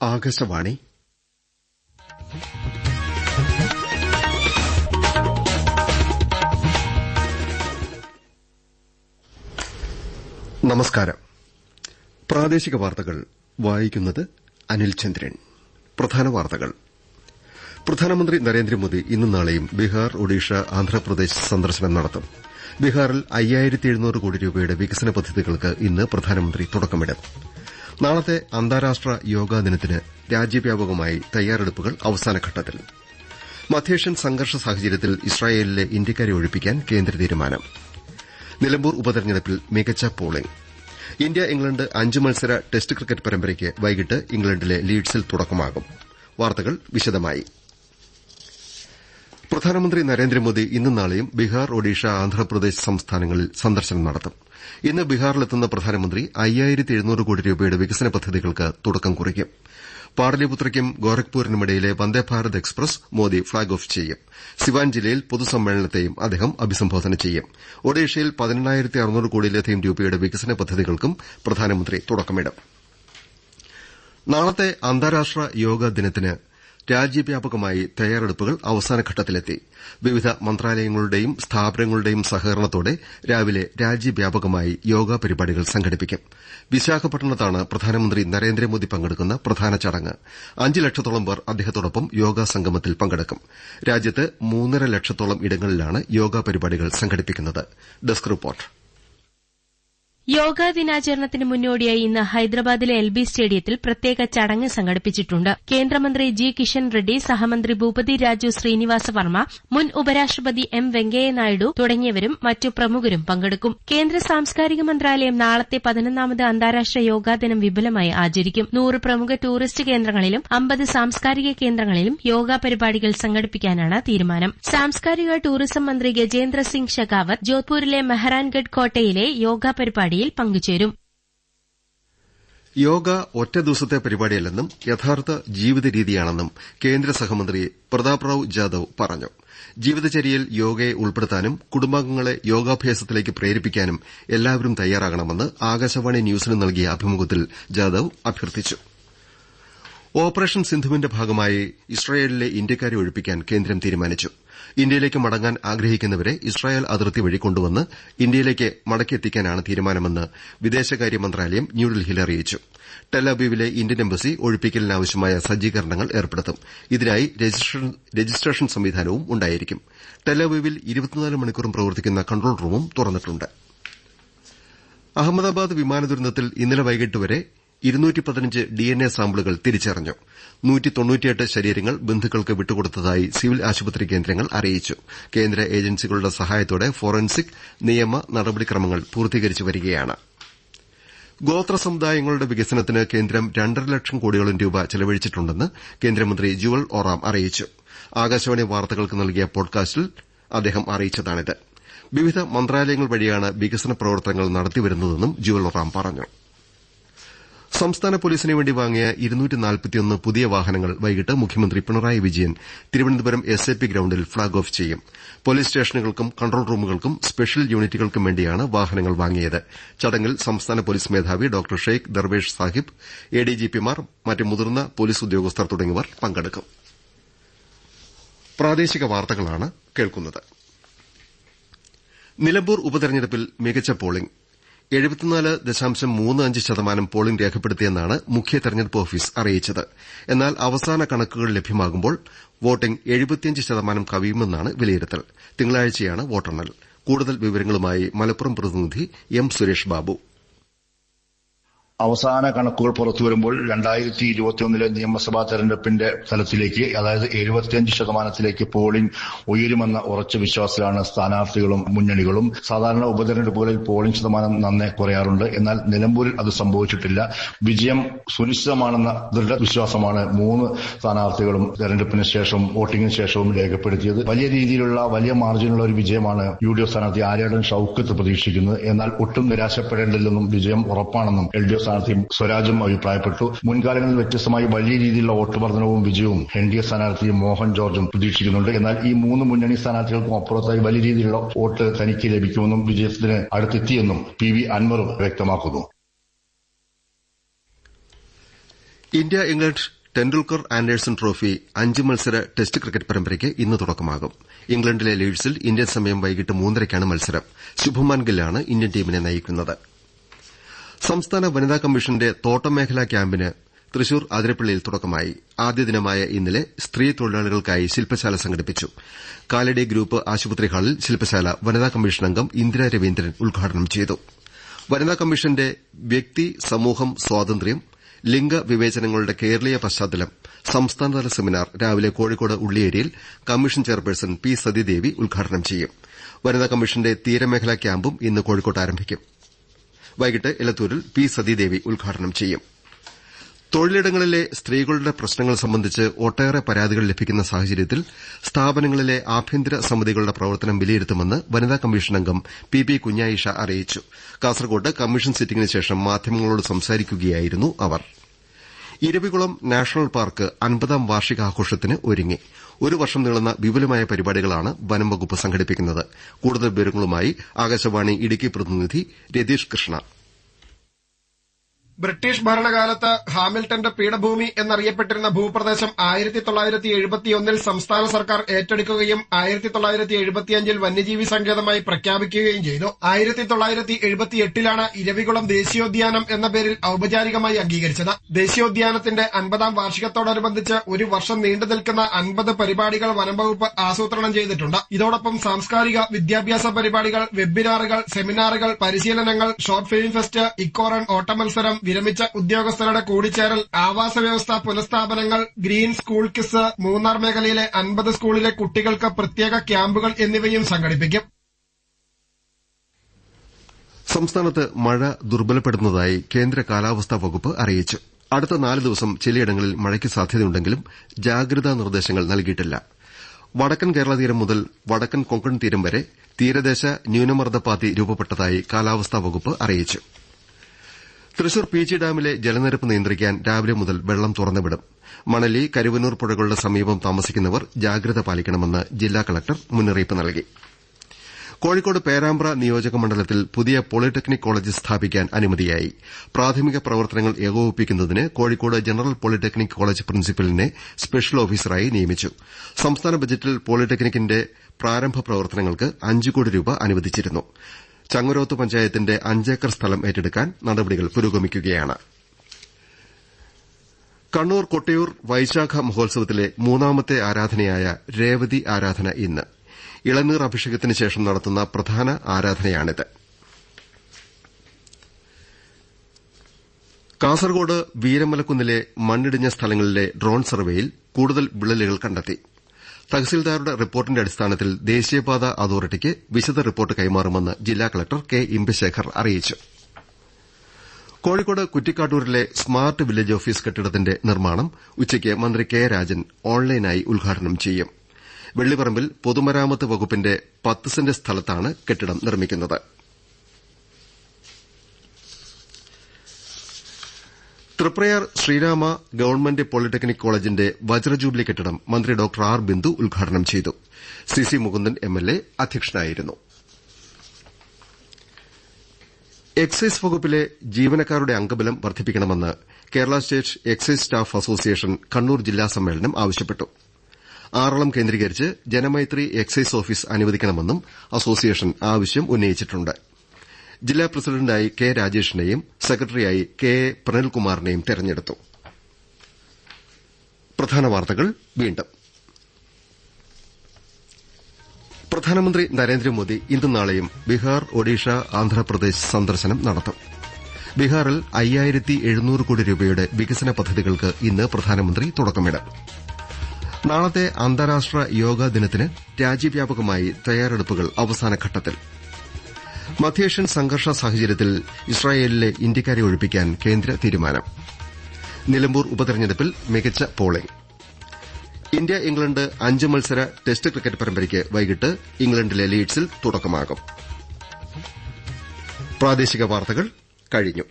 ആകാശവാണി. നമസ്കാരം. പ്രാദേശിക വാർത്തകൾ വായിക്കുന്നത് അനിൽ ചന്ദ്രൻ. പ്രധാന വാർത്തകൾ. പ്രധാനമന്ത്രി നരേന്ദ്രമോദി ഇന്നും നാളെയും ബീഹാർ ഒഡീഷ ആന്ധ്രാപ്രദേശ് സന്ദർശനം നടത്തും. ബീഹാറിൽ അയ്യായിരത്തി എഴുന്നൂറ് കോടി രൂപയുടെ വികസന പദ്ധതികൾക്ക് ഇന്ന് പ്രധാനമന്ത്രി തുടക്കമിടും. നാളത്തെ അന്താരാഷ്ട്ര യോഗാ ദിനത്തിന് രാജ്യവ്യാപകമായി തയ്യാറെടുപ്പുകൾ അവസാനഘട്ടത്തിൽ മധ്യേഷ്യൻ സംഘർഷ സാഹചര്യത്തിൽ ഇസ്രായേലിലെ ഇന്ത്യക്കാരെ ഒഴിപ്പിക്കാൻ കേന്ദ്ര തീരുമാനം. നിലമ്പൂർ ഉപതെരഞ്ഞെടുപ്പിൽ മികച്ച പോളിംഗ്. ഇന്ത്യ ഇംഗ്ലണ്ട് അഞ്ച് മത്സര ടെസ്റ്റ് ക്രിക്കറ്റ് പരമ്പരയ്ക്ക് വൈകിട്ട് ഇംഗ്ലണ്ടിലെ ലീഡ്സിൽ തുടക്കമാകും. വാർത്തകൾ വിശദമായി. പ്രധാനമന്ത്രി നരേന്ദ്രമോദി ഇന്നും നാളെയും ബീഹാർ ഒഡീഷ ആന്ധ്രാപ്രദേശ് സംസ്ഥാനങ്ങളിൽ സന്ദർശനം നടത്തും. ഇന്ന് ബീഹാറിലെത്തുന്ന പ്രധാനമന്ത്രി അയ്യായിരത്തി എഴുന്നൂറ് കോടി രൂപയുടെ വികസന പദ്ധതികൾക്ക് തുടക്കം കുറിക്കും. പാടലിപുത്രയ്ക്കും ഗോരഖ്പൂരിനുമിടയിലെ Vande Bharat express Modi flag off ചെയ്യും. സിവാൻ ജില്ലയിൽ പൊതുസമ്മേളനത്തെയും അദ്ദേഹം അഭിസംബോധന ചെയ്യും. ഒഡീഷയിൽ പതിനെണ്ണായിരത്തി അറുന്നൂറ് കോടിയിലധികം രൂപയുടെ വികസന പദ്ധതികൾക്കും പ്രധാനമന്ത്രി തുടക്കമിടും. നാളത്തെ അന്താരാഷ്ട്ര യോഗാ ദിനത്തിന് രാജ്യവ്യാപകമായി തയ്യാറെടുപ്പുകൾ അവസാനഘട്ടത്തിലെത്തി. വിവിധ മന്ത്രാലയങ്ങളുടെയും സ്ഥാപനങ്ങളുടെയും സഹകരണത്തോടെ രാവിലെ രാജ്യവ്യാപകമായി യോഗ പരിപാടികൾ സംഘടിപ്പിക്കും. വിശാഖപട്ടണത്താണ് പ്രധാനമന്ത്രി നരേന്ദ്രമോദി പങ്കെടുക്കുന്ന പ്രധാന ചടങ്ങ്. അഞ്ച് ലക്ഷത്തോളം പേർ അദ്ദേഹത്തോടൊപ്പം യോഗാ സംഗമത്തിൽ പങ്കെടുക്കും. രാജ്യത്ത് മൂന്നര ലക്ഷത്തോളം ഇടങ്ങളിലാണ് യോഗ പരിപാടികൾ സംഘടിപ്പിക്കുന്നത്. Desk report. യോഗാ ദിനാചരണത്തിന് മുന്നോടിയായി ഇന്ന് ഹൈദരാബാദിലെ എൽ ബി സ്റ്റേഡിയത്തിൽ പ്രത്യേക ചടങ്ങ് സംഘടിപ്പിച്ചിട്ടുണ്ട്. കേന്ദ്രമന്ത്രി ജി കിഷൻ റെഡ്ഡി സഹമന്ത്രി ഭൂപതി രാജു ശ്രീനിവാസ വർമ്മ മുൻ ഉപരാഷ്ട്രപതി എം വെങ്കയ്യനായിഡു തുടങ്ങിയവരും മറ്റു പ്രമുഖരും പങ്കെടുക്കും. കേന്ദ്ര സാംസ്കാരിക മന്ത്രാലയം നാളത്തെ പതിനൊന്നാമത് അന്താരാഷ്ട്ര യോഗാ ദിനം വിപുലമായി ആചരിക്കും. നൂറ് പ്രമുഖ ടൂറിസ്റ്റ് കേന്ദ്രങ്ങളിലും അമ്പത് സാംസ്കാരിക കേന്ദ്രങ്ങളിലും യോഗാ പരിപാടികൾ സംഘടിപ്പിക്കാനാണ് തീരുമാനം. സാംസ്കാരിക ടൂറിസം മന്ത്രി ഗജേന്ദ്ര സിംഗ് ഷെഖാവത്ത് ജോധ്പൂരിലെ മെഹ്റാൻഗഡ് കോട്ടയിലെ യോഗാ പരിപാടി പരിപാടിയിൽ പങ്കുചേരും. യോഗ ഒറ്റ ദിവസത്തെ പരിപാടിയല്ലെന്നും യഥാർത്ഥ ജീവിത രീതിയാണെന്നും കേന്ദ്ര സഹമന്ത്രി പ്രതാപ് റാവു ജാദവ് പറഞ്ഞു. ജീവിതചര്യയിൽ യോഗയെ ഉൾപ്പെടുത്താനും കുടുംബാംഗങ്ങളെ യോഗാഭ്യാസത്തിലേക്ക് പ്രേരിപ്പിക്കാനും എല്ലാവരും തയ്യാറാകണമെന്ന് ആകാശവാണി ന്യൂസിന് നൽകിയ അഭിമുഖത്തിൽ ജാദവ് അഭ്യർത്ഥിച്ചു. ഓപ്പറേഷൻ സിന്ധുവിന്റെ ഭാഗമായി ഇസ്രയേലിലെ ഇന്ത്യക്കാരെ ഒഴിപ്പിക്കാൻ കേന്ദ്രം തീരുമാനിച്ചു. ഇന്ത്യയിലേക്ക് മടങ്ങാൻ ആഗ്രഹിക്കുന്നവരെ ഇസ്രായേൽ അതിർത്തി വഴി കൊണ്ടുവന്ന് ഇന്ത്യയിലേക്ക് മടക്കിയെത്തിക്കാനാണ് തീരുമാനമെന്ന് വിദേശകാര്യ മന്ത്രാലയം ന്യൂഡൽഹിയിൽ അറിയിച്ചു. ടെലബീവിലെ ഇന്ത്യൻ എംബസി ഒഴിപ്പിക്കലിനാവശ്യമായ സജ്ജീകരണങ്ങൾ ഏർപ്പെടുത്തും. ഇതിനായി രജിസ്ട്രേഷൻ സംവിധാനവും ഉണ്ടായിരിക്കും. ടെലബീവിൽ മണിക്കൂറും പ്രവർത്തിക്കുന്ന കൺട്രോൾ റൂമും തുറന്നിട്ടുണ്ട്. അഹമ്മദാബാദ് വിമാന ദുരന്തത്തിൽ ഇന്നലെ വൈകിട്ട് വരെ ഡിഎൻഎ സാമ്പിളുകൾ തിരിച്ചറിഞ്ഞു. ശരീരങ്ങൾ ബന്ധുക്കൾക്ക് വിട്ടുകൊടുത്തതായി സിവിൽ ആശുപത്രി കേന്ദ്രങ്ങൾ അറിയിച്ചു. കേന്ദ്ര ഏജൻസികളുടെ സഹായത്തോടെ ഫോറൻസിക് നിയമ നടപടിക്രമങ്ങൾ പൂർത്തീകരിച്ചു വരികയാണ്. ഗോത്ര സമുദായങ്ങളുടെ വികസനത്തിന് കേന്ദ്രം രണ്ടര ലക്ഷം കോടിയോളം രൂപ ചെലവഴിച്ചിട്ടുണ്ടെന്ന് കേന്ദ്രമന്ത്രി ജുവൽ ഓറാം അറിയിച്ചു. ആകാശവാണി വാർത്തകൾക്ക് നൽകിയ പോഡ്കാസ്റ്റിൽ അദ്ദേഹം അറിയിച്ചതാണിത്. വിവിധ മന്ത്രാലയങ്ങൾ വഴിയാണ് വികസന പ്രവർത്തനങ്ങൾ നടത്തിവരുന്നതെന്നും ജുവൽ ഓറാം പറഞ്ഞു. സംസ്ഥാന പോലീസിനു വേണ്ടി വാങ്ങിയ പുതിയ വാഹനങ്ങൾ വൈകിട്ട് മുഖ്യമന്ത്രി Pinarayi Vijayan Thiruvananthapuram S A P ഗ്രൌണ്ടിൽ ഫ്ളാഗ് ഓഫ് ചെയ്യും. പോലീസ് സ്റ്റേഷനുകൾക്കും കൺട്രോൾ റൂമുകൾക്കും സ്പെഷ്യൽ യൂണിറ്റുകൾക്കും വേണ്ടിയാണ് വാഹനങ്ങൾ വാങ്ങിയത്. ചടങ്ങിൽ സംസ്ഥാന പോലീസ് മേധാവി ഡോക്ടർ ഷെയ്ഖ് ദർവേഷ് സാഹിബ് എഡിജിപിമാർ മറ്റ് മുതിർന്ന പോലീസ് ഉദ്യോഗസ്ഥർ തുടങ്ങിയവർ പങ്കെടുക്കും. നിലമ്പൂർ ഉപതെരഞ്ഞെടുപ്പിൽ മികച്ച പോളിംഗ്. എഴുപത്തിനാല് ദശാംശം മൂന്ന് അഞ്ച് ശതമാനം പോളിംഗ് രേഖപ്പെടുത്തിയെന്നാണ് മുഖ്യ തെരഞ്ഞെടുപ്പ് ഓഫീസ് അറിയിച്ചത്. എന്നാൽ അവസാന കണക്കുകൾ ലഭ്യമാകുമ്പോൾ വോട്ടിംഗ് എഴുപത്തിയഞ്ച് ശതമാനം കവിയുമെന്നാണ് വിലയിരുത്തൽ. തിങ്കളാഴ്ചയാണ് വോട്ടെണ്ണൽ. കൂടുതൽ വിവരങ്ങളുമായി മലപ്പുറം പ്രതിനിധി എം സുരേഷ് ബാബു. അവസാന കണക്കുകൾ പുറത്തു വരുമ്പോൾ രണ്ടായിരത്തി ഇരുപത്തിയൊന്നിലെ നിയമസഭാ തെരഞ്ഞെടുപ്പിന്റെ തലത്തിലേക്ക് അതായത് എഴുപത്തിയഞ്ച് ശതമാനത്തിലേക്ക് പോളിംഗ് ഉയരുമെന്ന ഉറച്ച വിശ്വാസത്തിലാണ് സ്ഥാനാർത്ഥികളും മുന്നണികളും. സാധാരണ ഉപതെരഞ്ഞെടുപ്പുകളിൽ പോളിംഗ് ശതമാനം നന്നെ കുറയാറുണ്ട്. എന്നാൽ നിലമ്പൂരിൽ അത് സംഭവിച്ചിട്ടില്ല. വിജയം സുനിശ്ചിതമാണെന്ന ദൃഢവിശ്വാസമാണ് മൂന്ന് സ്ഥാനാർത്ഥികളും തെരഞ്ഞെടുപ്പിന് ശേഷവും വോട്ടിംഗിന് ശേഷവും രേഖപ്പെടുത്തിയത്. വലിയ രീതിയിലുള്ള വലിയ മാർജിനുള്ള ഒരു വിജയമാണ് യു ഡി എഫ് സ്ഥാനാർത്ഥി ആര്യാടൻ ഷൌക്കത്ത് പ്രതീക്ഷിക്കുന്നത്. എന്നാൽ ഒട്ടും നിരാശപ്പെടേണ്ടില്ലെന്നും വിജയം ഉറപ്പാണെന്നും എൽ ഡി എഫ് സ്ഥാനാർത്ഥി സ്വരാജും അഭിപ്രായപ്പെട്ടു. മുൻകാലങ്ങളിൽ വ്യത്യസ്തമായി വലിയ രീതിയിലുള്ള വോട്ട് വർധനവും വിജയവും എൻ ഡി എ സ്ഥാനാർത്ഥി മോഹൻ ജോർജും പ്രതീക്ഷിക്കുന്നുണ്ട്. എന്നാൽ ഈ മൂന്ന് മുന്നണി സ്ഥാനാർത്ഥികൾക്കും അപ്പുറത്തായി വലിയ രീതിയിലുള്ള വോട്ട് തനിക്ക് ലഭിക്കുമെന്നും വിജയത്തിന് അടുത്തെത്തിയെന്നും പി വി അൻവർ വ്യക്തമാക്കുന്നു. India England Tendulkar Anderson trophy അഞ്ച് മത്സര ടെസ്റ്റ് ക്രിക്കറ്റ് പരമ്പരയ്ക്ക് ഇന്ന് തുടക്കമാകും. ഇംഗ്ലണ്ടിലെ ലീഡ്സിൽ ഇന്ത്യൻ സമയം വൈകിട്ട് മൂന്നരയ്ക്കാണ് മത്സരം. ശുഭമാൻ ഗില്ലാണ് ഇന്ത്യൻ ടീമിനെ നയിക്കുന്നത്. സംസ്ഥാന വനിതാ കമ്മീഷന്റെ തോട്ടം മേഖലാ ക്യാമ്പിന് തൃശൂർ അതിരപ്പള്ളിയിൽ തുടക്കമായി. ആദ്യ ദിനമായ ഇന്നലെ സ്ത്രീ തൊഴിലാളികൾക്കായി ശില്പശാല സംഘടിപ്പിച്ചു. കാലടി ഗ്രൂപ്പ് ആശുപത്രി ഹാളിൽ ശില്പശാല വനിതാ കമ്മീഷൻ അംഗം ഇന്ദിര രവീന്ദ്രൻ ഉദ്ഘാടനം ചെയ്തു. വനിതാ കമ്മീഷന്റെ വ്യക്തി സമൂഹം സ്വാതന്ത്ര്യം ലിംഗ വിവേചനങ്ങളുടെ കേരളീയ പശ്ചാത്തലം സംസ്ഥാനതല സെമിനാർ രാവിലെ കോഴിക്കോട് ഉള്ളിയേരിയിൽ കമ്മീഷൻ ചെയർപേഴ്സൺ പി സതിദേവി ഉദ്ഘാടനം ചെയ്യും. വനിതാ കമ്മീഷന്റെ തീരമേഖലാ ക്യാമ്പും ഇന്ന് കോഴിക്കോട്ട് ആരംഭിക്കും. വൈകിട്ട് എലത്തൂരിൽ പി സതീദേവി ഉദ്ഘാടനം ചെയ്യും. തൊഴിലിടങ്ങളിലെ സ്ത്രീകളുടെ പ്രശ്നങ്ങൾ സംബന്ധിച്ച് ഒട്ടേറെ പരാതികൾ ലഭിക്കുന്ന സാഹചര്യത്തിൽ സ്ഥാപനങ്ങളിലെ ആഭ്യന്തര സമിതികളുടെ പ്രവർത്തനം വിലയിരുത്തുമെന്ന് വനിതാ കമ്മീഷൻ അംഗം പി പി കുഞ്ഞായിഷ അറിയിച്ചു. കാസർകോട്ട് കമ്മീഷൻ സിറ്റിംഗിന് ശേഷം മാധ്യമങ്ങളോട് സംസാരിക്കുകയായിരുന്നു അവർ. ഇരവികുളം നാഷണൽ പാർക്ക് അൻപതാം വാർഷികാഘോഷത്തിന് ഒരുങ്ങി. ഒരു വർഷം നീളുന്ന വിപുലമായ പരിപാടികളാണ് വനം വകുപ്പ് സംഘടിപ്പിക്കുന്നത്. കൂടുതൽ വിവരങ്ങളുമായി ആകാശവാണി ഇടുക്കി പ്രതിനിധി രതീഷ് കൃഷ്ണ. ബ്രിട്ടീഷ് ഭരണകാലത്ത് ഹാമിൽട്ടന്റെ പീഠഭൂമി എന്നറിയപ്പെട്ടിരുന്ന ഭൂപ്രദേശം ആയിരത്തി തൊള്ളായിരത്തി എഴുപത്തിയൊന്നിൽ സംസ്ഥാന സർക്കാർ ഏറ്റെടുക്കുകയും ആയിരത്തി തൊള്ളായിരത്തി എഴുപത്തിയഞ്ചിൽ വന്യജീവി സങ്കേതമായി പ്രഖ്യാപിക്കുകയും ചെയ്തു. ആയിരത്തി തൊള്ളായിരത്തി എഴുപത്തിയെട്ടിലാണ് ഇരവികുളം ദേശീയോദ്യാനം എന്ന പേരിൽ ഔപചാരികമായി അംഗീകരിച്ചത്. ദേശീയോദ്യാനത്തിന്റെ അൻപതാം വാർഷികത്തോടനുബന്ധിച്ച് ഒരു വർഷം നീണ്ടു നിൽക്കുന്ന അൻപത് പരിപാടികൾ വനംവകുപ്പ് ആസൂത്രണം ചെയ്തിട്ടുണ്ട്. ഇതോടൊപ്പം സാംസ്കാരിക വിദ്യാഭ്യാസ പരിപാടികൾ വെബിനാറുകൾ സെമിനാറുകൾ പരിശീലനങ്ങൾ short film fest eco run ഓട്ടമത്സരം വിരമിച്ച ഉദ്യോഗസ്ഥരുടെ കൂടിച്ചേരൽ ആവാസ വ്യവസ്ഥ പുനഃസ്ഥാപനങ്ങൾ ഗ്രീൻ സ്കൂൾ കിസ് മൂന്നാർ മേഖലയിലെ അൻപത് സ്കൂളിലെ കുട്ടികൾക്ക് പ്രത്യേക ക്യാമ്പുകൾ എന്നിവയും സംഘടിപ്പിക്കും. സംസ്ഥാനത്ത് മഴ ദുർബലപ്പെടുന്നതായി കേന്ദ്ര കാലാവസ്ഥാ വകുപ്പ് അറിയിച്ചു. അടുത്ത നാല് ദിവസം ചിലയിടങ്ങളിൽ മഴയ്ക്ക് സാധ്യതയുണ്ടെങ്കിലും ജാഗ്രതാ നിർദ്ദേശങ്ങൾ നൽകിയിട്ടില്ല. വടക്കൻ കേരള തീരം മുതൽ വടക്കൻ കൊങ്കൺ തീരം വരെ തീരദേശ ന്യൂനമർദ്ദപാതി രൂപപ്പെട്ടതായി കാലാവസ്ഥാ വകുപ്പ് അറിയിച്ചു. തൃശൂർ പീച്ചി ഡാമിലെ ജലനിരപ്പ് നിയന്ത്രിക്കാൻ രാവിലെ മുതൽ വെള്ളം തുറന്നുവിടും. മണലി കരുവന്നൂർ പുഴകളുടെ സമീപം താമസിക്കുന്നവർ ജാഗ്രത പാലിക്കണമെന്ന് ജില്ലാ കളക്ടർ മുന്നറിയിപ്പ് നൽകി. കോഴിക്കോട് പേരാമ്പ്ര നിയോജക മണ്ഡലത്തിൽ പുതിയ പോളിടെക്നിക് കോളേജ് സ്ഥാപിക്കാൻ അനുമതിയായി. പ്രാഥമിക പ്രവർത്തനങ്ങൾ ഏകോപിപ്പിക്കുന്നതിന് കോഴിക്കോട് ജനറൽ പോളിടെക്നിക് കോളേജ് പ്രിൻസിപ്പലിനെ സ്പെഷ്യൽ ഓഫീസറായി നിയമിച്ചു. സംസ്ഥാന ബജറ്റിൽ പോളിടെക്നിക്കിന്റെ പ്രാരംഭ പ്രവർത്തനങ്ങൾക്ക് അഞ്ച് കോടി രൂപ അനുവദിച്ചിരുന്നു. ചങ്ങരോത്ത് പഞ്ചായത്തിന്റെ അഞ്ചേക്കർ സ്ഥലം ഏറ്റെടുക്കാൻ നടപടികൾ പുരോഗമിക്കുകയാണ്. കണ്ണൂർ കൊട്ടിയൂർ വൈശാഖ മഹോത്സവത്തിലെ മൂന്നാമത്തെ ആരാധനയായ രേവതി ആരാധന ഇന്ന്. ഇളനീർ അഭിഷേകത്തിന് ശേഷം നടത്തുന്ന പ്രധാന ആരാധനയാണിത്. കാസർകോട് വീരമലക്കുന്നിലെ മണ്ണിടിഞ്ഞ സ്ഥലങ്ങളിലെ ഡ്രോൺ സർവേയിൽ കൂടുതൽ വിള്ളലുകൾ കണ്ടെത്തി. തഹസിൽദാരുടെ റിപ്പോർട്ടിന്റെ അടിസ്ഥാനത്തിൽ ദേശീയപാത അതോറിറ്റിക്ക് വിശദ റിപ്പോർട്ട് കൈമാറുമെന്ന് ജില്ലാ കളക്ടർ കെ ഇമ്പശേഖർ അറിയിച്ചു. കോഴിക്കോട് കുറ്റിക്കാട്ടൂരിലെ സ്മാർട്ട് വില്ലേജ് ഓഫീസ് കെട്ടിടത്തിന്റെ നിർമ്മാണം ഉച്ചയ്ക്ക് മന്ത്രി കെ രാജൻ ഓൺലൈനായി ഉദ്ഘാടനം ചെയ്യും. വെള്ളിപ്പറമ്പിൽ പൊതുമരാമത്ത് വകുപ്പിന്റെ പത്ത് സെന്റ് സ്ഥലത്താണ് കെട്ടിടം നിർമ്മിക്കുന്നത്. തൃപ്രയാർ ശ്രീരാമ ഗവൺമെന്റ് പോളിടെക്നിക് കോളേജിന്റെ വജ്രജൂബിലി കെട്ടിടം മന്ത്രി ഡോക്ടർ ആർ ബിന്ദു ഉദ്ഘാടനം ചെയ്തു. C C Mukundan M L A അധ്യക്ഷനായിരുന്നു. എക്സൈസ് വകുപ്പിലെ ജീവനക്കാരുടെ അംഗബലം വർദ്ധിപ്പിക്കണമെന്ന് Kerala state excise staff association Kannur ജില്ലാ സമ്മേളനം ആവശ്യപ്പെട്ടു. ആറളം കേന്ദ്രീകരിച്ച് ജനമൈത്രി എക്സൈസ് ഓഫീസ് അനുവദിക്കണമെന്നും അസോസിയേഷൻ ആവശ്യം ഉന്നയിച്ചിട്ടുണ്ട്. ജില്ലാ പ്രസിഡന്റായി കെ രാജേഷിനെയും സെക്രട്ടറിയായി കെ എ പ്രണൽകുമാറിനെയും തെരഞ്ഞെടുത്തു പ്രധാനമന്ത്രി നരേന്ദ്രമോദി ഇന്നും നാളെയും ബീഹാർ ഒഡീഷ ആന്ധ്രാപ്രദേശ് സന്ദർശനം നടത്തും. ബീഹാറിൽ അയ്യായിരത്തി എഴുന്നൂറ് കോടി രൂപയുടെ വികസന പദ്ധതികൾക്ക് ഇന്ന് പ്രധാനമന്ത്രി തുടക്കമിടും. നാളത്തെ അന്താരാഷ്ട്ര യോഗാ ദിനത്തിന് രാജ്യവ്യാപകമായി തയ്യാറെടുപ്പുകൾ അവസാനഘട്ടത്തിൽ. മധ്യേഷ്യൻ സംഘർഷ സാഹചര്യത്തിൽ ഇസ്രായേലിലെ ഇന്ത്യക്കാരെ ഒഴിപ്പിക്കാൻ കേന്ദ്ര തീരുമാനം. നിലമ്പൂർ ഉപതെരഞ്ഞെടുപ്പിൽ മികച്ച പോളിംഗ്. ഇന്ത്യ ഇംഗ്ലണ്ട് അഞ്ച് മത്സര ടെസ്റ്റ് ക്രിക്കറ്റ് പരമ്പരയ്ക്ക് വൈകിട്ട് ഇംഗ്ലണ്ടിലെ ലീഡ്സിൽ തുടക്കമാകും. പ്രാദേശിക വാർത്തകൾ കഴിഞ്ഞു.